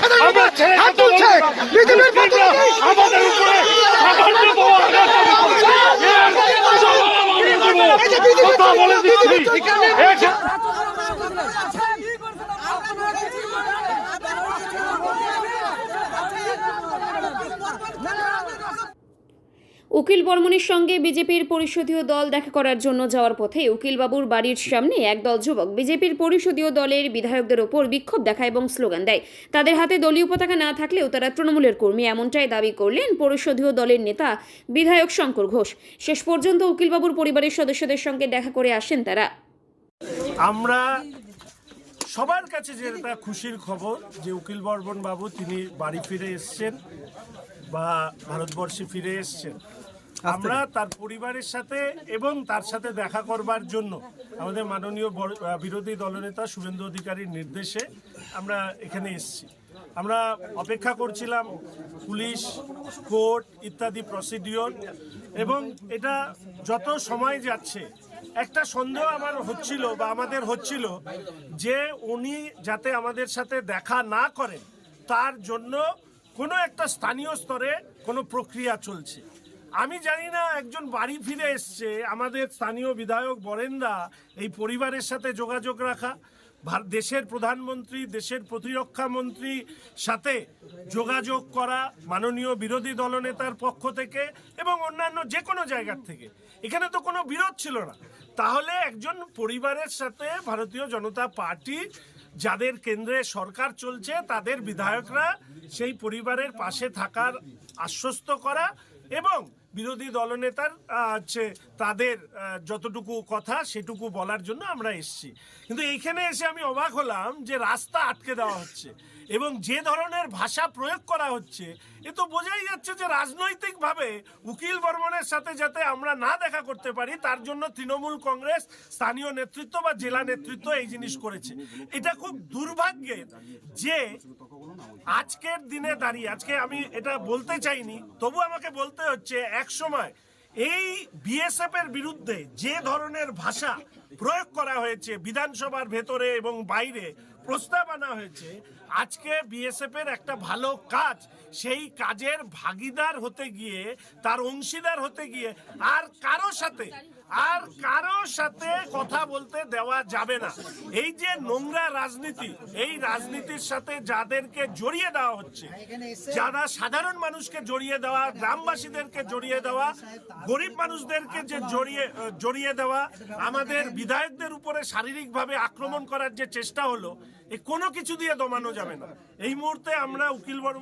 সাধারণ বলব না। বিজেপির আমাদের উপরে সামান্য বোমা আঘাত করেছে। এর জবাব আমরা দেবো। কথা বলে দিচ্ছি এটা উকিল বর্মনের সঙ্গে বিজেপির পরিষদীয় দল দেখা করার জন্য যাওয়ার পথে উকিলবাবুর বাড়ির সামনে একদল যুবক বিজেপির পরিষদীয় দলের বিধায়কদের ওপর বিক্ষোভ দেখায় এবং স্লোগান দেয়। তাদের হাতে দলীয় পতাকা না থাকলেও তারা তৃণমূলের কর্মী এমনটাই দাবি করলেন পরিষদীয় দলের নেতা বিধায়ক শঙ্কর ঘোষ। শেষ পর্যন্ত উকিলবাবুর পরিবারের সদস্যদের সঙ্গে দেখা করে আসেন তারা। আমরা সবার কাছে যেটা খুশির খবর যে উকিল বর্মন বাবু তিনি বাড়ি ফিরে এসছেন বা ভারতবর্ষে ফিরে এসছেন। আমরা তার পরিবারের সাথে এবং তার সাথে দেখা করবার জন্য আমাদের মাননীয় বর- বিরোধী দলনেতা শুভেন্দু অধিকারীর নির্দেশে আমরা এখানে এসেছি। আমরা অপেক্ষা করছিলাম পুলিশ কোর্ট ইত্যাদি প্রসিডিওর এবং এটা যত সময় যাচ্ছে একটা সন্দেহ আমার হচ্ছিল বা আমাদের হচ্ছিল যে উনি যাতে আমাদের সাথে দেখা না করেন তার জন্য কোনো একটা স্থানীয় স্তরে কোনো প্রক্রিয়া চলছে। আমি জানি না, একজন বাড়ি ফিরে এসছে। আমাদের স্থানীয় বিধায়ক বরেন্দা এই পরিবারের সাথে যোগাযোগ রাখা দেশের প্রধানমন্ত্রী, দেশের প্রতিরক্ষা মন্ত্রী সাথে যোগাযোগ করা, মাননীয় বিরোধী দলনেতার পক্ষ থেকে এবং অন্যান্য যে কোনো জায়গার থেকে। এখানে তো কোনো বিরোধ ছিল না। তাহলে একজন পরিবারের সাথে ভারতীয় জনতা পার্টি, যাদের কেন্দ্রে সরকার চলছে, তাদের বিধায়করা সেই পরিবারের পাশে থাকার আশ্বস্ত করা এবং বিরোধী দলনেতার হচ্ছে তাদের যতটুকু কথা সেটুকু বলার জন্য আমরা এসেছি। কিন্তু এইখানে এসে আমি অবাক হলাম যে রাস্তা আটকে দেওয়া হচ্ছে এবং যে ধরনের ভাষা প্রয়োগ করা হচ্ছে, এ তো বোঝাই যাচ্ছে যে রাজনৈতিকভাবে উকিল বর্মনের সাথে যাতে আমরা না দেখা করতে পারি, তার জন্য তৃণমূল কংগ্রেস, স্থানীয় নেতৃত্ব বা জেলা নেতৃত্ব এই জিনিস করেছে। এটা খুব দুর্ভাগ্যের যে আজকের দিনে দাঁড়িয়ে, আজকে আমি এটা বলতে চাইনি, তবু আমাকে বলতে হচ্ছে এক সময় এই বিএসএফ এর বিরুদ্ধে যে ধরনের ভাষা প্রয়োগ করা হয়েছে বিধানসভার ভেতরে এবং বাইরে প্রস্তাব আনা হয়েছে, আজকে বিএসএফ এর একটা ভালো কাজ, সেই কাজের ভাগিদার হতে গিয়ে, তার অংশীদার হতে গিয়ে আর কারও সাথে, আর কারও সাথে কথা বলতে দেওয়া যাবে না। এই যে নোংরা রাজনীতি, এই রাজনীতির সাথে যাদেরকে জড়িয়ে দেওয়া হচ্ছে, যারা সাধারণ মানুষকে জড়িয়ে দেওয়া, গ্রামবাসীদেরকে জড়িয়ে দেওয়া, গরিব মানুষদেরকে যে জড়িয়ে জড়িয়ে দেওয়া, আমাদের বিধায়কদের উপরে শারীরিকভাবে আক্রমণ করার যে চেষ্টা হলো কোনো কিছু দিয়ে দমানো যাবে না। এই মুহূর্তে আমরা উকিল বর্ম